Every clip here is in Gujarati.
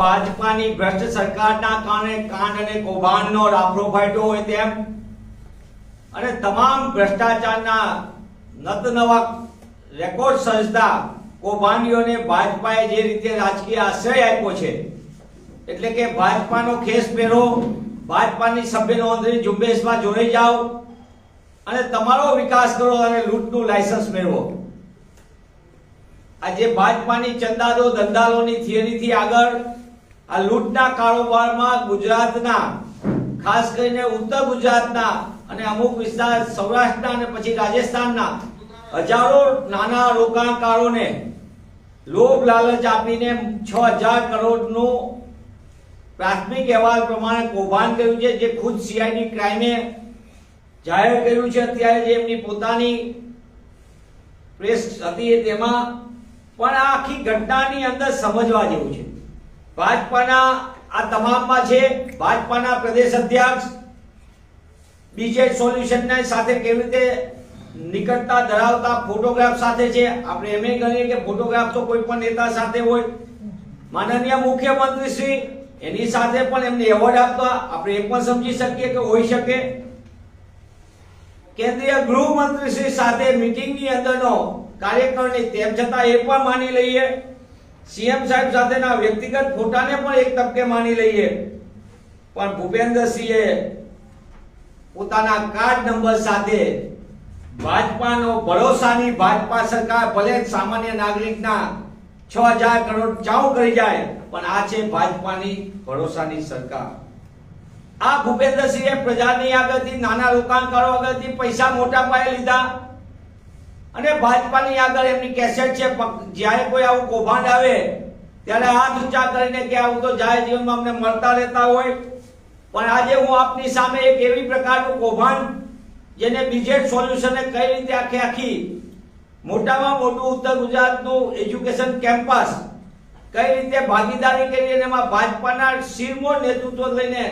ભાજપાની ભ્રષ્ટ સરકારના કારણે કાંડ અને કૌભાંડનો રાફડો ફાટ્યો હોય તેમ. અને તમામ ભ્રષ્ટાચારના નત નવા રેકોર્ડ સર્જતા કૌભાંડીઓને ભાજપાએ જે રીતે રાજકીય આશ્રય આપ્યો છે, એટલે કે ભાજપાનો ખેસ પહેરો, ભાજપાની સભ્ય નોંધણી ઝુંબેશમાં જોડાઈ જાઓ અને તમારો વિકાસ કરો અને લૂંટનું લાયસન્સ મેળવો. આજે ભાજપાની ચંદાદો ધંધાલોની થિયરીથી આગળ આ લૂંટના કારોબારમાં ગુજરાતના, ખાસ કરીને ઉત્તર ગુજરાતના અને અમુક વિસ્તાર સૌરાષ્ટ્રના અને પછી રાજસ્થાનના, હજારો નાના રોકાણકારોને લોભ લાલચ આપીને છ હજાર કરોડનું પ્રાથમિક અહેવાલ પ્રમાણે કૌભાંડ કર્યું છે, જે ખુદ સીઆઈડી ક્રાઇમે જાહેર કર્યું છે. અત્યારે જે એમની પોતાની પ્રેસ હતી તેમાં પણ આ આખી ઘટનાની અંદર સમજવા જેવું છે. ભાજપાના આ તમામમાં છે, ભાજપાના પ્રદેશ અધ્યક્ષ બીજે સોલ્યુશનને સાથે કેવી રીતે નિકટતા ધરાવતા, ફોટોગ્રાફ સાથે છે, આપણે એમ ગણીએ કે ફોટોગ્રાફ તો કોઈ પણ નેતા સાથે હોય. માનનીય મુખ્યમંત્રી શ્રી, એની સાથે પણ એમને એવોર્ડ આપતા આપણે એ પણ સમજી શકીએ કે હોઈ શકે. કેન્દ્રીય ગૃહમંત્રી શ્રી સાથે મીટિંગની અંદરનો કાર્યક્રમ તેમ છતાં એ પણ માની લઈએ સીએમ સાહેબ સાથેના વ્યક્તિગત ફોટાને પણ એક તબકે માની લઈએ. પણ ભૂપેન્દ્રસિંહે પોતાના કાર્ડ નંબર સાથે ભાજપાનો ભરોસાની ભાજપા સરકાર ભલે સામાન્ય નાગરિકના છ હજાર કરોડ ચાઉ કરી જાય, પણ આ છે ભાજપાની ભરોસાની સરકાર. આ ભૂપેન્દ્રસિંહે પ્રજાની આગળથી નાના રોકાણકારો આગળથી પૈસા મોટા પાયે લીધા. અને ભાજપાની આગળ એમની કેસેટ છે જ્યારે કોઈ આવું કૌભાંડ આવે, ત્યારે હાથ ઊંચા કરીને કે આવું તો જાહેર જીવનમાં અમને મળતા રહેતા હોય. પણ આજે હું આપની સામે એક એવી પ્રકારનું કૌભાંડ, જેને બીજેડ સોલ્યુશને કઈ રીતે આખી આખી, મોટામાં મોટું ઉત્તર ગુજરાતનું એજ્યુકેશન કેમ્પસ કઈ રીતે ભાગીદારી કરી અને એમાં ભાજપાના શિરમો નેતૃત્વ લઈને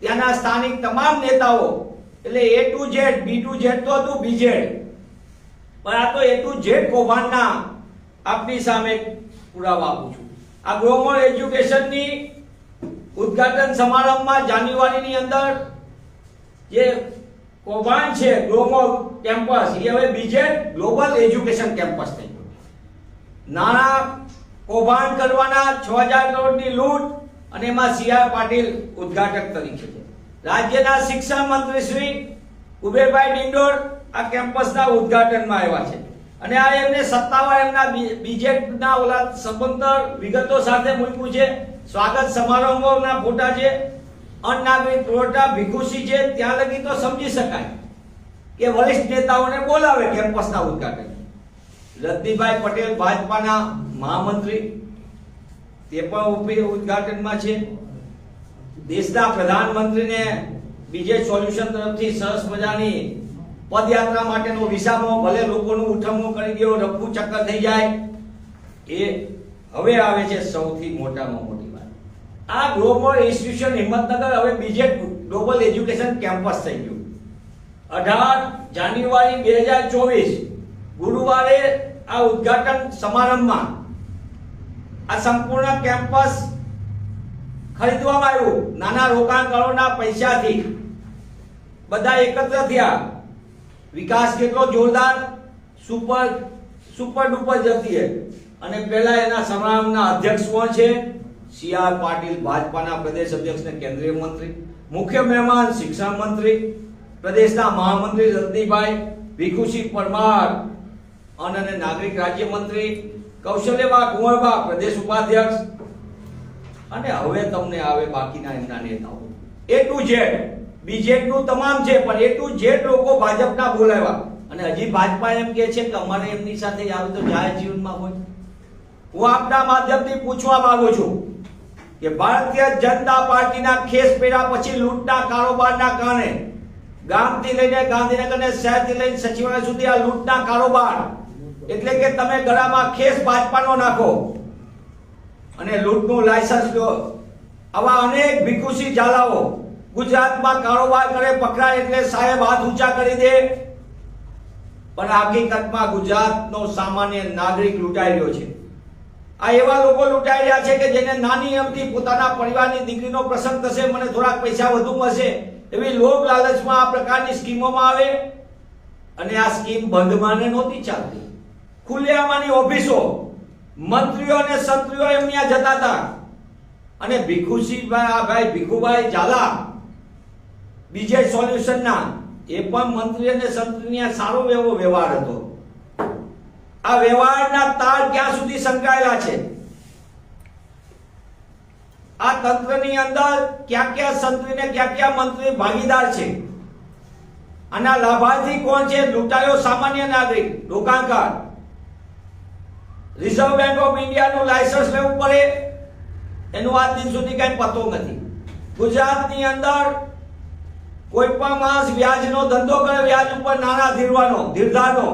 ત્યાંના સ્થાનિક તમામ નેતાઓ, એટલે A to Z B to Z તો હતું બીજેડ પણ આ તો એ ટુ કૌભાંડના આપની સામે પુરાવા આપું છું. આ ગ્રોમર એજ્યુકેશનની ઉદ્ઘાટન સમારંભમાં જાન્યુઆરીની અંદર જે કૌભાંડ છે ગ્લોબલ કેમ્પસ એ હવે બીજે ગ્લોબલ એજ્યુકેશન કેમ્પસ થઈ ગયું. નાણાં કૌભાંડ કરવાના છ હજાર કરોડની લૂંટ અને એમાં સી આર પાટીલ ઉદ્ઘાટક તરીકે છે. રાજ્યના શિક્ષણ મંત્રી શ્રી કુબેરભાઈ ડિંડોર આ કેમ્પસના ઉદ્ઘાટનમાં આવ્યા છે. અને આ એમને સત્તાવાર એમના બીજેપીના ઓલા સબંતર વિગતો સાથે મૂક્યું છે. સ્વાગત સમારંભોના ફોટા છે. અનાગરિક પુરવઠા ભીખુસી છે. ત્યાં લગી તો સમજી શકાય કે વરિષ્ઠ નેતાઓને બોલાવે કેમ્પસના ઉદ્ઘાટન. રજનીભાઈ પટેલ ભાજપાના મહામંત્રી. તે પણ ઉદ્ઘાટનમાં છે. દેશના પ્રધાનમંત્રીને બીજે સોલ્યુશન તરફથી સરસ મજાની પદયાત્રા માટેનો વિસામો, ભલે લોકોનું ઉઠમણું કરી ગયો રફુ ચક્કર થઈ જાય, એ હવે આવે છે સૌથી મોટામાં મોટી વાત. આ ગ્લોબલ ઇન્સ્ટિટ્યુશન હિંમતનગર હવે બીજે ગ્લોબલ એજ્યુકેશન કેમ્પસ થઈ ગયું. અઢાર જાન્યુઆરી બે હજાર ચોવીસ, ગુરુવારે આ ઉદ્ઘાટન સમારંભમાં આ સંપૂર્ણ કેમ્પસ ખરીદવામાં આવ્યું. નાના રોકાણકારોના પૈસાથી. બધા એકત્ર થયા. વિકાસ કેટલો જોરદાર, સુપર સુપર ડુપર જતી હે અને પહેલા એના સમારંભના અધ્યક્ષ કોણ છે? સી આર પાટીલ, ભાજપાના પ્રદેશ અધ્યક્ષ ને કેન્દ્રીય મંત્રી. મુખ્ય મહેમાન શિક્ષણ મંત્રી. પ્રદેશના મહામંત્રી રજનીભાઈ ભીખુસિંહ પરમાર અને નાગરિક રાજ્ય મંત્રી. કૌશલ્યબા કુંવરબા, પ્રદેશ ઉપાધ્યક્ષ. અને હવે તમને આવે બાકીના એમના નેતાઓ. એ ટુ ઝેડ બીજેડનું તમામ છે, પણ એ ટુ ઝેડ લોકો ભાજપના બોલાવ્યા. અને હજી ભાજપા એમ કે છે કે અમારે એમની સાથે આવે તો જાહેર જીવનમાં હોય. હું આપના માધ્યમથી પૂછવા માંગુ છું કે ભારતીય જનતા પાર્ટીના ખેસ પેડા પછી લૂંટના કારોબારના કારણે ગામથી લઈને ગાંધીનગર ને શહેરથી લઈને સચિવાલય સુધી આ લૂંટના કારોબાર એટલે કે તમે ગળામાં ખેસ ભાજપાનો નાખો અને લૂંટનું લાયસન્સ લો. આવા અનેક ભીખુસી ઝાલાઓ ગુજરાતમાં કારોબાર કરે, પકડાય એટલે સાહેબ હાથ ઊંચા કરી દે. પણ હકીકતમાં ગુજરાતનો સામાન્ય નાગરિક લૂંટાઈ રહ્યો છે. આ એવા લોકો લૂંટાઈ રહ્યા છે કે જેને નાની અમથી પોતાના પરિવારની દીકરીનો પ્રસંગ થશે, મને થોડાક પૈસા વધુ મળશે, એવી લોભ લાલચમાં આ પ્રકારની સ્કીમોમાં આવે. અને આ સ્કીમ બંધમાં નહોતી ચાલતી. ખુલ્લેઆમાંની ઓફિસો, મંત્રીઓ અને સંત્રીઓ એમની આ જતા હતા. અને ભીખુસિંહભાઈ આ ભાઈ ભીખુભાઈ ઝાલા બીજે સોલ્યુશનના એ પણ મંત્રી અને સંત્રીની આ સારો એવો વ્યવહાર હતો. આ વ્યવહારના તાર ક્યાં સુધી સંકળાયેલા છે? આ તંત્રની અંદર ક્યાં ક્યાં સંતરી ને ક્યાં ક્યાં મંત્રી ભાગીદાર છે? આના લાભાર્થી કોણ છે? લૂંટાયો સામાન્ય નાગરિક, રોકાણકાર. રિઝર્વ બેંક ઓફ ઇન્ડિયાનું લાયસન્સ લેવું પડે. એનું આજ દિન સુધી કઈ પતો નથી. ગુજરાતની અંદર કોઈ પણ માણસ વ્યાજનો ધંધો કરે, વ્યાજ ઉપર નાણાં ધીરવાનો, ધીરધારનો,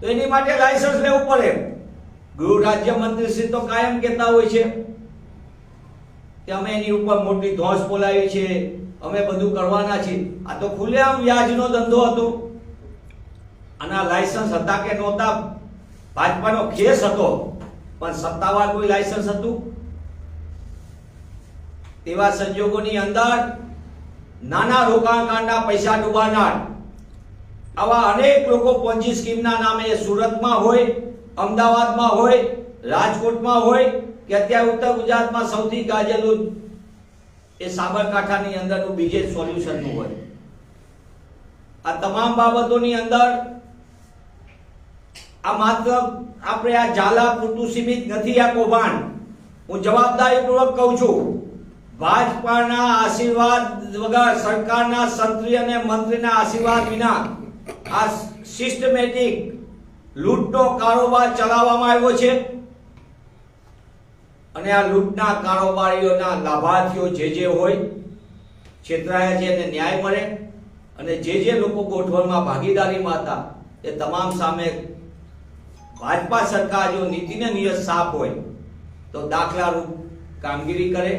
તો એની માટે લાયસન્સ લેવું પડે. ગૃહ રાજ્ય મંત્રી શ્રી તો કાયમ કહેતા હોય છે કે અમે એની ઉપર મોટી ધોંસ બોલાવી છે અમે બધું કરવાના છીએ. આ તો ખુલ્લેઆમ વ્યાજનો ધંધો હતો. આના લાયસન્સ હતા કે નહોતા? ભાજપાનો કેસ હતો, પણ સત્તાવાર કોઈ લાયસન્સ હતું? તેવા સંજોગોની અંદર નાના રોકાણકારના પૈસા ડૂબાનાર. આવા અનેક લોકો પોન્જી સ્કીમના નામે સુરતમાં હોય, અમદાવાદમાં હોય, રાજકોટમાં હોય, કે અત્યારે ઉત્તર ગુજરાતમાં સૌથી ગાજેલું એ સાબરકાંઠાની અંદરનું બીજે સોલ્યુશનનું હોય. આ તમામ બાબતોની અંદર આ માત્ર આપણે આ ઝાલા પૂરતું સીમિત નથી આ કૌભાંડ. હું જવાબદારીપૂર્વક કહું છું ભાજપાના આશીર્વાદ વગર સરકારના સંત્રી અને મંત્રીના આશીર્વાદ વિના આ સિસ્ટમેટિક લૂંટનો કારોબાર ચલાવવામાં આવ્યો છે. અને આ લૂંટના કારોબારીઓના લાભાર્થીઓ જે જે હોય, છેતરાયા છે એને ન્યાય મળે. અને જે જે લોકો ગોઠવણમાં ભાગીદારીમાં હતા એ તમામ સામે ભાજપા સરકાર જો નીતિને નિયત સાફ હોય, તો દાખલારૂપ કામગીરી કરે.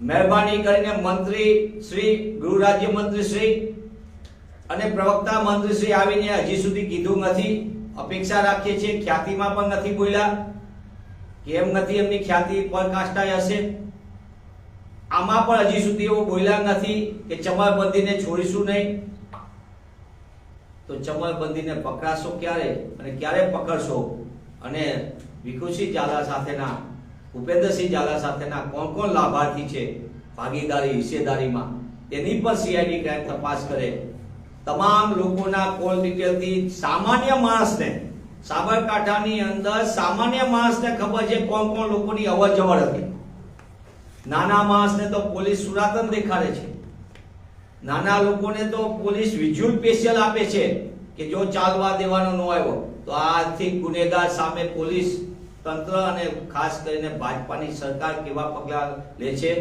મહેરબાની કરીને મંત્રી શ્રી, ગૃહ રાજ્ય મંત્રી શ્રી અને પ્રવક્તા મંત્રી શ્રી આવીને હજી સુધી કીધું નથી. અપેક્ષા રાખીએ છીએ ખ્યાતિમાં પણ નથી બોલ્યા. કેમ નથી એમની ખ્યાતિ પરકાષ્ટાઈ હશે. આમાં પણ હજી સુધી એવું બોલ્યા નથી કે ચમરબંધીને છોડીશું નહીં. તો ચમરબંધીને પકડાશો ક્યારે અને ક્યારે પકડશો? અને વિકુશી ઝાલા સાથેના ભૂપેન્દ્રસિંહ ઝાલા સાથેના કોણ કોણ લાભાર્થી છે? ભાગીદારી, હિસ્સેદારીમાં. તેની પણ સીઆઈડી ક્રાઇમ તપાસ કરે. તમામ લોકોના કોલ ડિટેલથી સામાન્ય માણસને, સાબરકાંઠાની અંદર સામાન્ય માણસને ખબર છે કોણ કોણ લોકોની અવર જવર હતી. નાના માણસને તો પોલીસ સુરાતન દેખાડે છે. નાના લોકોને તો પોલીસ વિઝ્યુઅલ સ્પેશિયલ આપે છે કે જો ચાલવા દેવાનો ન આવ્યો, તો આર્થિક ગુનેગાર સામે પોલીસ તંત્ર અને ખાસ કરીને ભાજપાની સરકાર કેવા પગલાં લે છે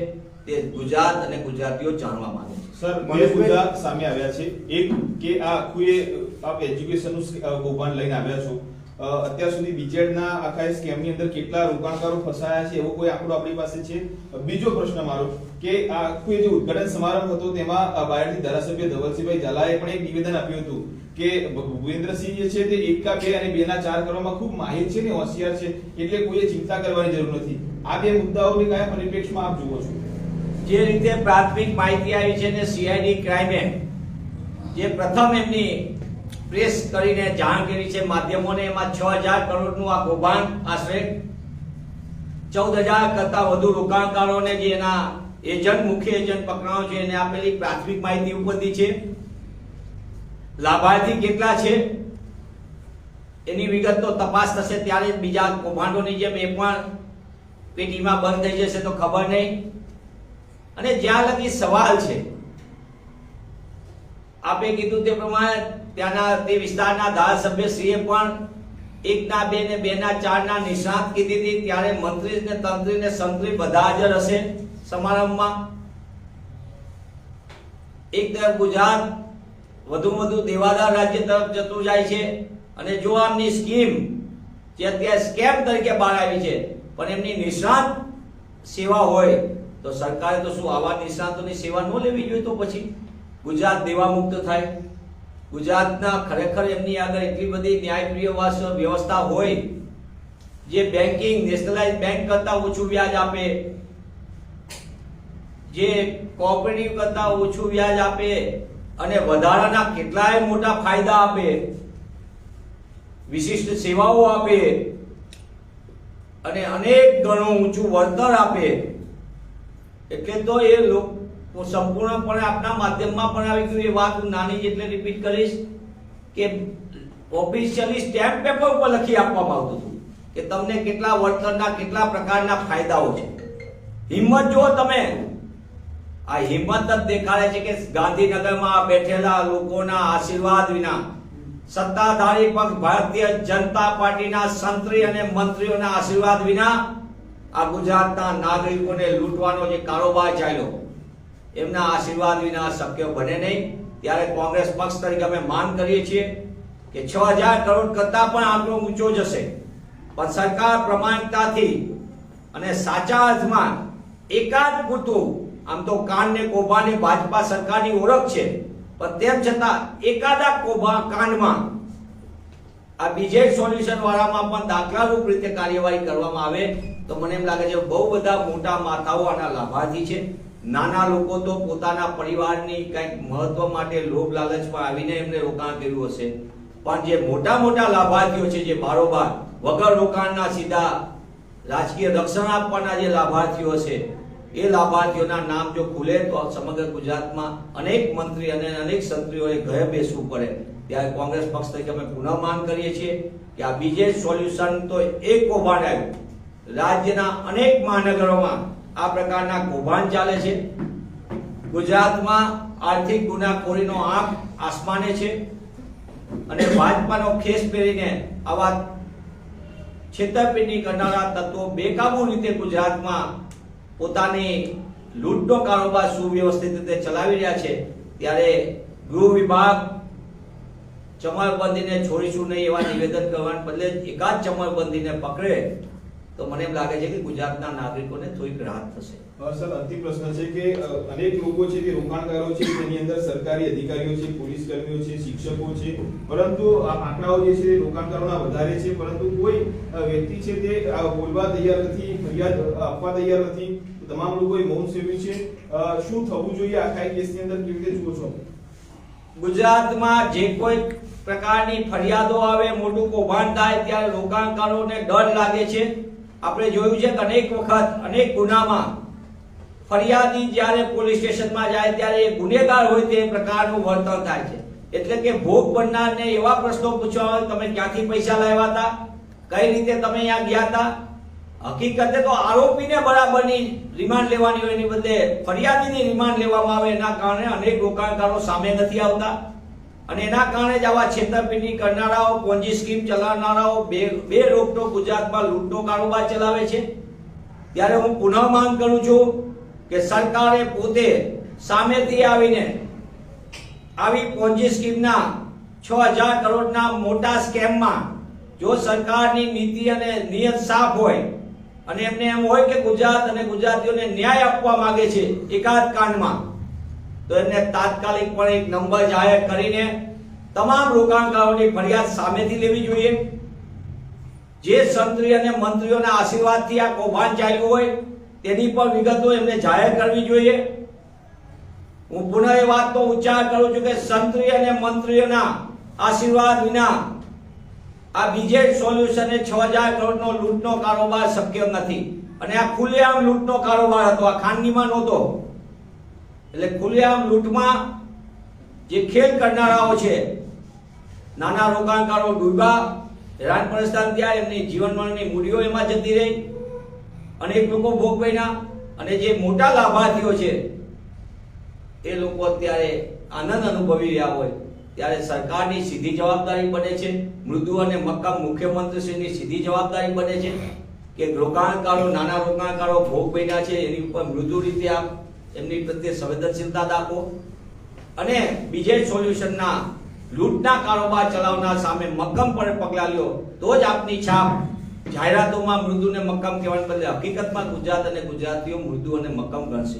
તે ગુજરાત અને ગુજરાતીઓ જાણવા માંગે છે. સર બે ગુજરાત મુદ્દા સામે આવ્યા છે. એક કે આ આખું એ આપ એજ્યુકેશનનું સ- કૌભાંડ લઈને આવ્યા છો. અત્યાર સુધી બીજેડના આખા સ્કેમની અંદર કેટલા રોકાણકારો ફસાયા છે એવો કોઈ આંકડો આપણી પાસે છે? બીજો પ્રશ્ન મારો કે આ આખું એ જે ઉદ્ઘાટન સમારંભ હતો તેમાં બાયડની ધારાસભ્ય ધવલસિંહભાઈ ઝાલાએ પણ એક નિવેદન આપ્યું હતું. કે ભૂપેન્દ્રસિંહ જે છે તે એકા બે અને બે ના ચાર કરવામાં ખૂબ માહિર છે ને હોશિયાર છે, એટલે કોઈએ ચિંતા કરવાની જરૂર નથી. આ બે મુદ્દાઓને કયા પરિપ્રેક્ષમાં આપ જુઓ છો. જે રીતે પ્રાથમિક માહિતી આવી છે ને સીઆઈડી ક્રાઇમે જે પ્રથમ એમની પ્રેસ કરીને જાણ કરી છે માધ્યમોને, એમાં છ હજાર કરોડનું આ કૌભાંડ આશરે ચૌદ હજાર કરતાં વધુ રોકાણકારોને જે એના એજન્ટ, મુખ્ય એજન્ટ પકડાયો છે, એને આપેલી પ્રાથમિક માહિતી ઉપરથી છે. લાભાર્થી કેટલા છે? એની વિગત તો તપાસ થશે ત્યારે બીજા કૌભાંડોની જેમ એ પણ પેટીમાં બંધ થઈ જશે તો ખબર નહીં. અને જ્યાં લગી સવાલ છે. આપે કીધું તે પ્રમાણે ત્યાંના તે વિસ્તારના ધારાસભ્ય શ્રીએ પણ એકના બે ને બે ના ચાર ના નિષ્ણાત કીધી હતી. ત્યારે મંત્રી ને તંત્રી ને સંત્રી બધા હાજર હશે સમારંભમાં. એક તરફ ગુજરાત વધુ વધુ દેવાદાર રાજ્ય તરફ જતું જાય છે. અને જો આમની સ્કીમ જે અત્યારે સ્કેમ તરીકે બહાર આવી છે, પણ એમની નિષ્ણાત સેવા હોય, તો સરકારે તો શું આવા નિષ્ણાતોની સેવા ન લેવી જોઈએ તો પછી ગુજરાત દેવા મુક્ત થાય. ગુજરાતના ખરેખર એમની આગળ એટલી બધી ન્યાયપ્રિય વાસ- વ્યવસ્થા હોય, જે બેન્કિંગ નેશનલાઇઝ બેંક કરતા ઓછું વ્યાજ આપે, જે કોઓપરેટિવ કરતા ઓછું વ્યાજ આપે અને વધારાના કેટલાય મોટા ફાયદા આપે, વિશિષ્ટ સેવાઓ આપે, અને અનેક ગણું ઊંચું વળતર આપે. એટલે તો એ લોકો સંપૂર્ણપણે આપના માધ્યમમાં પણ આવી ગયું. એ વાત નાની એટલે રિપીટ કરીશ કે ઓફિશિયલી સ્ટેમ્પ પેપર ઉપર લખી આપવામાં આવતું હતું કે તમને કેટલા વળતરના, કેટલા પ્રકારના ફાયદાઓ છે. હિંમત જુઓ તમે. આ હિંમત જ દેખાડે છે કે ગાંધીનગરમાં બેઠેલા લોકોના આશીર્વાદ વિના સત્તાધારી પક્ષ ભારતીય જનતા પાર્ટીના સંત્રી અને મંત્રીઓના આશીર્વાદ વિના આ ગુજરાતના નાગરિકોને લૂંટવાનો જે કારોબાર ચાલ્યો, એમના આશીર્વાદ વિના શક્ય બને નહીં. ત્યારે કોંગ્રેસ પક્ષ તરીકે અમે માન કરીએ છીએ કે છ હજાર કરોડ કરતા પણ આંકડો ઊંચો જશે પણ સરકાર પ્રમાણિકતાથી અને સાચા અર્થમાં એકાદ પૂરતું આમ તો કાન ને કૌભાંડ એ ભાજપા સરકારની ઓળખ છે. પણ તેમ છતાં એકાદા કોભા કાંડમાં આ બીજે સોલ્યુશન વાળામાં પણ દાખલારૂપ રીતે કાર્યવાહી કરવામાં આવે તો મને એમ લાગે છે બહુ બધા મોટા માથાઓ આના લાભાર્થી છે. નાના લોકો તો પોતાના પરિવારની કંઈક મહત્વ માટે લોભ લાલચમાં આવીને એમને રોકાણ કર્યું હશે. પણ જે મોટા મોટા લાભાર્થીઓ છે, જે બારોબાર વગર રોકાણના સીધા રાજકીય રક્ષણ આપવાના જે લાભાર્થીઓ છે એ લાભાર્થીઓના નામ જો ખુલે તો સમગ્ર ગુજરાતમાં અનેક મંત્રી અને અનેક સંત્રીઓએ ઘરે બેસવું પડે. ત્યારે કોંગ્રેસ પક્ષ તરીકે અમે પુનઃ માંગ કરીએ છીએ કે આ બીજે સોલ્યુશન તો એક કૌભાંડ આવ્યું. રાજ્યના અનેક મહાનગરોમાં આ પ્રકારના કૌભાંડ ચાલે છે. ગુજરાતમાં આર્થિક ગુનાખોરીનો આંખ આસમાને છે. અને ભાજપાનો ખેસ પહેરીને આવા છેતરપિંડી કરનારા તત્વો બેકાબુ રીતે ગુજરાતમાં પોતાની લૂંટનો કારોબાર સુવ્યવસ્થિત રીતે ચલાવી રહ્યા છે, ત્યારે ગૃહ વિભાગ ચમરબંધીને છોડીશું નહીં એવા નિવેદન કરવાને બદલે એકાદ ચમરબંધીને પકડે, તો મને એમ લાગે છે કે ગુજરાતના નાગરિકોને થોડીક રાહત થશે. સર, અંતિમ પ્રશ્ન છે કે અનેક લોકો છે કે રોકાણકારો છે તેની અંદર સરકારી અધિકારીઓ છે પોલીસ કર્મીઓ છે, શિક્ષકો છે, પરંતુ આ આંકડાઓ જે છે રોકાણકારોના વધારે છે, પરંતુ કોઈ વ્યક્તિ છે તે બોલવા તૈયાર નથી ફરિયાદ આપવા તૈયાર નથી. તમામ લોકોએ મૌન સેવ્યું છે. શું થવું જોઈએ આખા કેસની અંદર કેવી રીતે જુઓ છો? ગુજરાતમાં જે કોઈ પ્રકારની ફરિયાદો આવે, મોટું કૌભાંડ થાય, ત્યારે રોકાણકારોને ડર લાગે છે. આપણે જોયું છે કે અનેક વખત, અનેક ગુનામાં ફરિયાદી જ્યારે પોલીસ સ્ટેશનમાં જાય, ત્યારે એ ગુનેગાર હોય તે પ્રકારનું વર્તન થાય છે. એટલે કે ભોગ બનનારને એવા પ્રશ્નો પૂછવા આવે તમે ક્યાંથી પૈસા લાવ્યા હતા? કઈ રીતે તમે અહીંયા ગયા હતા? હકીકતે તો આરોપીને બરાબરની રિમાન્ડ લેવાની હોય એની બદલે ફરિયાદીની રિમાન્ડ લેવામાં આવે એના કારણે અનેક રોકાણકારો સામે નથી આવતા. અને એના કારણે જ આવા છેતરપિંડી કરનારાઓ પોન્જી સ્કીમ ચલાવનારાઓ, બે બે રોકટોક ગુજરાતમાં લૂંટનો કારોબાર ચલાવે છે. ત્યારે હું પુનઃ માંગ કરું છું કે સરકારે પોતે સામેથી આવીને આવી પોન્જી સ્કીમના છ હજાર કરોડના મોટા સ્કેમમાં જો સરકારની નીતિ અને નિયત સાફ હોય અને એમને એમ હોય કે ગુજરાત અને ગુજરાતીઓને ન્યાય આપવા માંગે છે એકાદ કાંડમાં. તો એમને તાત્કાલિક પણ એક નંબર જાહેર કરીને તમામ રોકાણકારોની ફરિયાદ સામેથી લેવી જોઈએ. જે સંત્રી અને મંત્રીઓના આશીર્વાદથી આ કૌભાંડ ચાલ્યું હોય તેની પણ વિગતો એમને જાહેર કરવી જોઈએ. હું પુનઃ એ વાતનો ઉચ્ચાર કરું છું કે સંત્રી અને મંત્રીઓના આશીર્વાદ વિના આ બીજે સોલ્યુશન એ છ હજાર કરોડનો લૂંટનો કારોબાર શક્ય નથી. અને આ ખુલ્લેઆમ લૂંટનો કારોબાર હતો. આ ખાનગીમાં નહોતો. એટલે ખુલ્લેઆમ લૂંટમાં જે ખેલ કરનારાઓ છે, નાના રોકાણકારો ડૂબા, હેરાન પરેશાન થયા, એમની જીવન મરણની મૂડીઓ એમાં જતી રહી. અનેક લોકો ભોગ બન્યા. અને જે મોટા લાભાર્થીઓ છે, એ લોકો અત્યારે આનંદ અનુભવી રહ્યા હોય. ત્યારે સરકારની સીધી જવાબદારી બને છે. મૃદુ અને મક્કમ મુખ્યમંત્રીશ્રીની સીધી જવાબદારી બને છે કે રોકાણકારો, નાના રોકાણકારો ભોગ બન્યા છે. એની ઉપર મૃદુ રીતે આપ એમની પ્રત્યે સંવેદનશીલતા દાખવો. અને બીજે સોલ્યુશનના લૂંટના કારોબાર ચલાવનાર સામે મક્કમ પણ પગલાં લ્યો તો જ આપની છાપ જાહેરાતોમાં મૃદુ અને મક્કમ કહેવાને બદલે હકીકતમાં ગુજરાત અને ગુજરાતીઓ મૃદુ અને મક્કમ ગણશે.